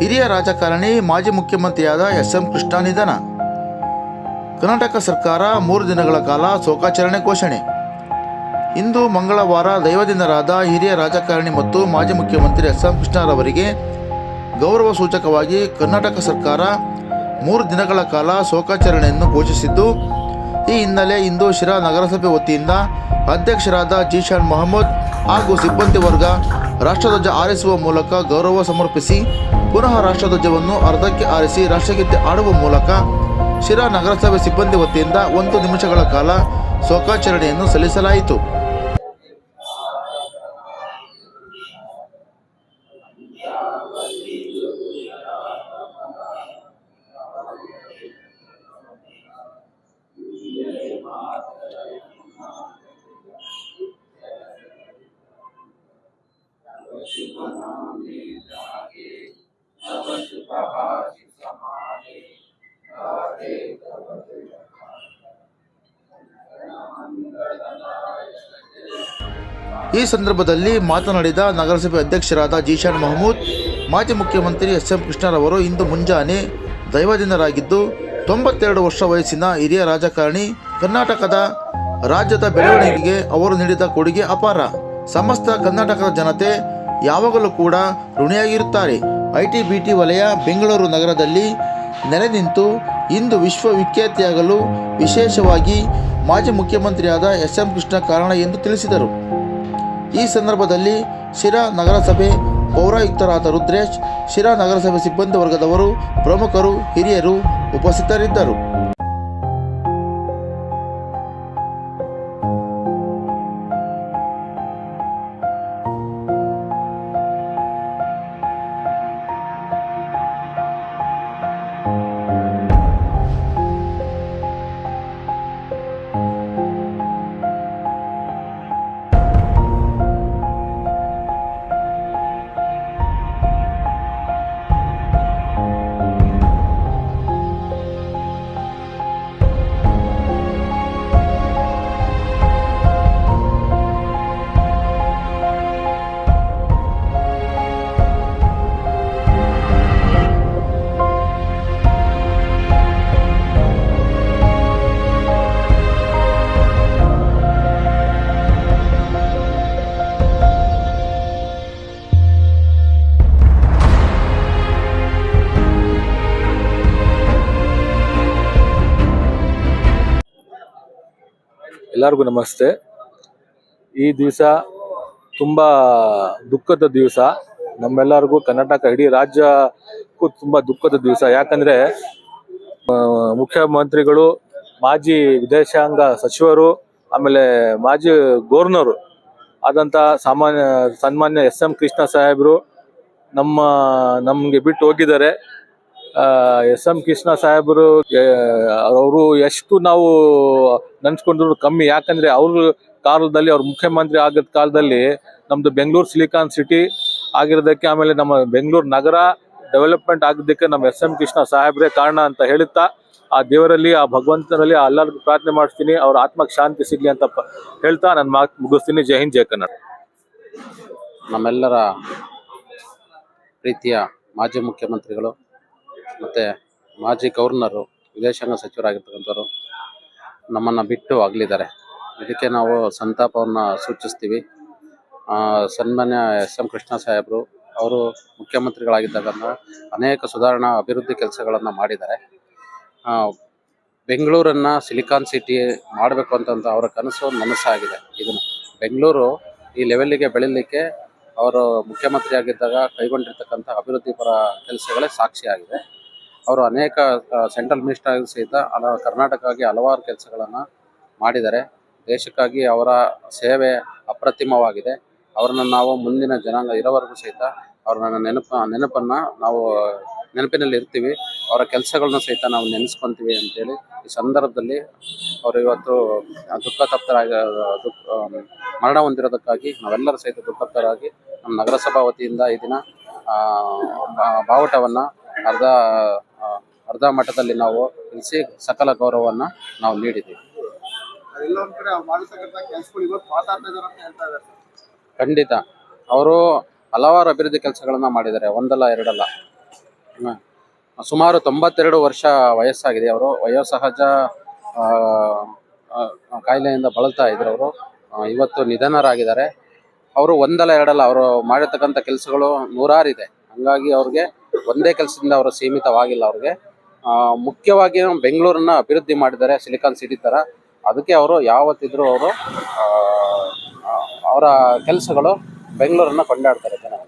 ಹಿರಿಯ ರಾಜಕಾರಣಿ, ಮಾಜಿ ಮುಖ್ಯಮಂತ್ರಿಯಾದ ಎಸ್ ಎಂ ಕೃಷ್ಣ ನಿಧನ. ಕರ್ನಾಟಕ ಸರ್ಕಾರ ಮೂರು ದಿನಗಳ ಕಾಲ ಶೋಕಾಚರಣೆ ಘೋಷಣೆ. ಇಂದು ಮಂಗಳವಾರ ದೈವದಿಂದರಾದ ಹಿರಿಯ ರಾಜಕಾರಣಿ ಮತ್ತು ಮಾಜಿ ಮುಖ್ಯಮಂತ್ರಿ ಎಸ್ ಎಂ ಕೃಷ್ಣರವರಿಗೆ ಗೌರವ ಸೂಚಕವಾಗಿ ಕರ್ನಾಟಕ ಸರ್ಕಾರ ಮೂರು ದಿನಗಳ ಕಾಲ ಶೋಕಾಚರಣೆಯನ್ನು ಘೋಷಿಸಿದ್ದು, ಈ ಹಿನ್ನೆಲೆ ಇಂದು ಶಿರಾ ನಗರಸಭೆ ವತಿಯಿಂದ ಅಧ್ಯಕ್ಷರಾದ ಜೀಶಾನ್ ಮೊಹಮ್ಮದ್ ಹಾಗೂ ಸಿಬ್ಬಂದಿ ವರ್ಗ ರಾಷ್ಟ್ರಧ್ವಜ ಆರಿಸುವ ಮೂಲಕ ಗೌರವ ಸಮರ್ಪಿಸಿ, ಪುನಃ ರಾಷ್ಟ್ರಧ್ವಜವನ್ನು ಅರ್ಧಕ್ಕೆ ಆರಿಸಿ ರಾಷ್ಟ್ರಗೀತೆ ಆಡುವ ಮೂಲಕ ಶಿರಾ ನಗರಸಭೆ ಸಿಬ್ಬಂದಿ ವತಿಯಿಂದ ಒಂದು ನಿಮಿಷಗಳ ಕಾಲ ಶೋಕಾಚರಣೆಯನ್ನು ಸಲ್ಲಿಸಲಾಯಿತು. ಈ ಸಂದರ್ಭದಲ್ಲಿ ಮಾತನಾಡಿದ ನಗರಸಭೆ ಅಧ್ಯಕ್ಷರಾದ ಜೀಶಾನ್ ಮಹಮೂದ್, ಮಾಜಿ ಮುಖ್ಯಮಂತ್ರಿ ಎಸ್ ಎಂ ಕೃಷ್ಣರವರು ಇಂದು ಮುಂಜಾನೆ ದೈವದಿನರಾಗಿದ್ದು ತೊಂಬತ್ತೆರಡು ವರ್ಷ ವಯಸ್ಸಿನ ಹಿರಿಯ ರಾಜಕಾರಣಿ, ಕರ್ನಾಟಕದ ರಾಜ್ಯದ ಬೆಳವಣಿಗೆಗೆ ಅವರು ನೀಡಿದ ಕೊಡುಗೆ ಅಪಾರ. ಸಮಸ್ತ ಕರ್ನಾಟಕದ ಜನತೆ ಯಾವಾಗಲೂ ಕೂಡ ಋಣಿಯಾಗಿರುತ್ತಾರೆ. ಐ ಟಿ ಬಿ ಟಿ ವಲಯ ಬೆಂಗಳೂರು ನಗರದಲ್ಲಿ ನೆಲೆ ನಿಂತು ಇಂದು ವಿಶ್ವವಿಖ್ಯಾತಿಯಾಗಲು ವಿಶೇಷವಾಗಿ ಮಾಜಿ ಮುಖ್ಯಮಂತ್ರಿಯಾದ ಎಸ್ ಎಂ ಕೃಷ್ಣ ಕಾರಣ ಎಂದು ತಿಳಿಸಿದರು. ಈ ಸಂದರ್ಭದಲ್ಲಿ ಶಿರಾ ನಗರಸಭೆ ಪೌರಾಯುಕ್ತರಾದ ರುದ್ರೇಶ್ ಶಿರಾ ನಗರಸಭೆ ಸಿಬ್ಬಂದಿ ವರ್ಗದವರು ಪ್ರಮುಖರು ಹಿರಿಯರು ಉಪಸ್ಥಿತರಿದ್ದರು. ಎಲ್ಲರಿಗೂ ನಮಸ್ತೆ. ಈ ದಿವಸ ತುಂಬ ದುಃಖದ ದಿವಸ. ನಮ್ಮೆಲ್ಲರಿಗೂ ಕರ್ನಾಟಕ ಇಡೀ ರಾಜ್ಯಕ್ಕೂ ತುಂಬ ದುಃಖದ ದಿವಸ. ಯಾಕಂದ್ರೆ ಮುಖ್ಯಮಂತ್ರಿಗಳು, ಮಾಜಿ ವಿದೇಶಾಂಗ ಸಚಿವರು, ಆಮೇಲೆ ಮಾಜಿ ಗವರ್ನರು ಆದಂಥ ಸಾಮಾನ್ಯ, ಸನ್ಮಾನ್ಯ ಎಸ್ ಎಂ ಕೃಷ್ಣ ಸಾಹೇಬರು ನಮ್ಮ, ನಮಗೆ ಬಿಟ್ಟು ಹೋಗಿದ್ದಾರೆ. ಎಸ್ ಎಂ ಕೃಷ್ಣ ಸಾಹೇಬರು ಅವರು ಎಷ್ಟು ನಾವು ನೆನ್ಸ್ಕೊಂಡ್ರು ಕಮ್ಮಿ. ಯಾಕಂದ್ರೆ ಅವ್ರ ಕಾಲದಲ್ಲಿ ಅವ್ರ ಮುಖ್ಯಮಂತ್ರಿ ಆಗದ ಕಾಲದಲ್ಲಿ ನಮ್ದು ಬೆಂಗಳೂರು ಸಿಲಿಕಾನ್ ಸಿಟಿ ಆಗಿರೋದಕ್ಕೆ ಆಮೇಲೆ ನಮ್ಮ ಬೆಂಗಳೂರು ನಗರ ಡೆವಲಪ್ಮೆಂಟ್ ಆಗಿದ್ದಕ್ಕೆ ನಮ್ಮ ಎಸ್ ಎಂ ಕೃಷ್ಣ ಸಾಹೇಬ್ರೆ ಕಾರಣ ಅಂತ ಹೇಳುತ್ತಾ, ಆ ದೇವರಲ್ಲಿ, ಆ ಭಗವಂತನಲ್ಲಿ ಎಲ್ಲರಿಗೂ ಪ್ರಾರ್ಥನೆ ಮಾಡ್ತೀನಿ ಅವ್ರ ಆತ್ಮಕ್ಕೆ ಶಾಂತಿ ಸಿಗ್ಲಿ ಅಂತ ಹೇಳ್ತಾ ನನ್ನ ಮಾತು ಮುಗಿಸ್ತೀನಿ. ಜೈ ಹಿಂದ್, ಜೈ ಕನ್ನಡ. ನಮ್ಮೆಲ್ಲರ ಪ್ರೀತಿಯ ಮಾಜಿ ಮುಖ್ಯಮಂತ್ರಿಗಳು ಮತ್ತು ಮಾಜಿ ಗವರ್ನರು, ವಿದೇಶಾಂಗ ಸಚಿವರಾಗಿರ್ತಕ್ಕಂಥವ್ರು ನಮ್ಮನ್ನು ಬಿಟ್ಟು ಆಗಲಿದ್ದಾರೆ ಇದಕ್ಕೆ ನಾವು ಸಂತಾಪವನ್ನು ಸೂಚಿಸ್ತೀವಿ. ಸನ್ಮಾನ್ಯ ಎಸ್ ಎಂ ಕೃಷ್ಣ ಸಾಹೇಬರು ಅವರು ಮುಖ್ಯಮಂತ್ರಿಗಳಾಗಿದ್ದಾಗ ಅನೇಕ ಸುಧಾರಣಾ ಅಭಿವೃದ್ಧಿ ಕೆಲಸಗಳನ್ನು ಮಾಡಿದ್ದಾರೆ. ಬೆಂಗಳೂರನ್ನು ಸಿಲಿಕಾನ್ ಸಿಟಿ ಮಾಡಬೇಕು ಅಂತಂತ ಅವರ ಕನಸು ನನಸಾಗಿದೆ. ಇದನ್ನು ಬೆಂಗಳೂರು ಈ ಲೆವೆಲ್ಲಿಗೆ ಬೆಳಿಲಿಕ್ಕೆ ಅವರು ಮುಖ್ಯಮಂತ್ರಿ ಆಗಿದ್ದಾಗ ಕೈಗೊಂಡಿರ್ತಕ್ಕಂಥ ಅಭಿವೃದ್ಧಿ ಪರ ಕೆಲಸಗಳೇ ಸಾಕ್ಷಿಯಾಗಿದೆ. ಅವರು ಅನೇಕ ಸೆಂಟ್ರಲ್ ಮಿನಿಸ್ಟರ್ ಸಹಿತ ಅಲ ಕರ್ನಾಟಕಕ್ಕೆ ಹಲವಾರು ಕೆಲಸಗಳನ್ನು ಮಾಡಿದ್ದಾರೆ. ದೇಶಕ್ಕಾಗಿ ಅವರ ಸೇವೆ ಅಪ್ರತಿಮವಾಗಿದೆ. ಅವರನ್ನು ನಾವು ಮುಂದಿನ ಜನಾಂಗ ಇರೋವರೆಗೂ ಸಹಿತ ಅವ್ರನ್ನ ನೆನಪ, ನೆನಪನ್ನು ನಾವು, ನೆನಪಿನಲ್ಲಿ ಇರ್ತೀವಿ. ಅವರ ಕೆಲಸಗಳನ್ನ ಸಹಿತ ನಾವು ನೆನೆಸ್ಕೊಂತೀವಿ ಅಂತೇಳಿ ಈ ಸಂದರ್ಭದಲ್ಲಿ ಅವರು ಇವತ್ತು ದುಃಖ ತಪ್ತರಾಗಿ ಮರಣ ಹೊಂದಿರೋದಕ್ಕಾಗಿ ನಾವೆಲ್ಲರೂ ಸಹಿತ ದುಃಖಪ್ತರಾಗಿ ನಮ್ಮ ನಗರಸಭಾ ವತಿಯಿಂದ ಈ ದಿನ ಬಾವುಟವನ್ನು ಅರ್ಧ ಅರ್ಧ ಮಟ್ಟದಲ್ಲಿ ನಾವು ಇಳಿಸಿ ಸಕಲ ಗೌರವವನ್ನ ನಾವು ನೀಡಿದ್ದೀವಿ. ಖಂಡಿತ. ಅವರು ಹಲವಾರು ಅಭಿವೃದ್ಧಿ ಕೆಲಸಗಳನ್ನು ಮಾಡಿದ್ದಾರೆ. ಒಂದಲ್ಲ, ಎರಡಲ್ಲ. ಸುಮಾರು ತೊಂಬತ್ತೆರಡು ವರ್ಷ ವಯಸ್ಸಾಗಿದೆ ಅವರು. ವಯೋಸಹಜ ಕಾಯಿಲೆಯಿಂದ ಬಳಲ್ತಾ ಇದ್ರು ಅವರು. ಇವತ್ತು ನಿಧನರಾಗಿದ್ದಾರೆ. ಅವರು ಒಂದಲ್ಲ, ಎರಡಲ್ಲ. ಅವರು ಮಾಡಿರ್ತಕ್ಕಂಥ ಕೆಲಸಗಳು ನೂರಾರಿದೆ. ಹಂಗಾಗಿ ಅವ್ರಿಗೆ ಒಂದೇ ಕೆಲಸದಿಂದ ಅವರು ಸೀಮಿತವಾಗಿಲ್ಲ ಅವ್ರಿಗೆ. ಮುಖ್ಯವಾಗಿ ಬೆಂಗಳೂರನ್ನ ಅಭಿವೃದ್ಧಿ ಮಾಡಿದ್ದಾರೆ ಸಿಲಿಕಾನ್ ಸಿಟಿ ತರ. ಅದಕ್ಕೆ ಅವರು ಯಾವತ್ತಿದ್ರು ಅವರು ಅವರ ಕೆಲಸಗಳು ಬೆಂಗಳೂರನ್ನ ಕೊಂಡಾಡ್ತಾರೆ ಜನಗಳು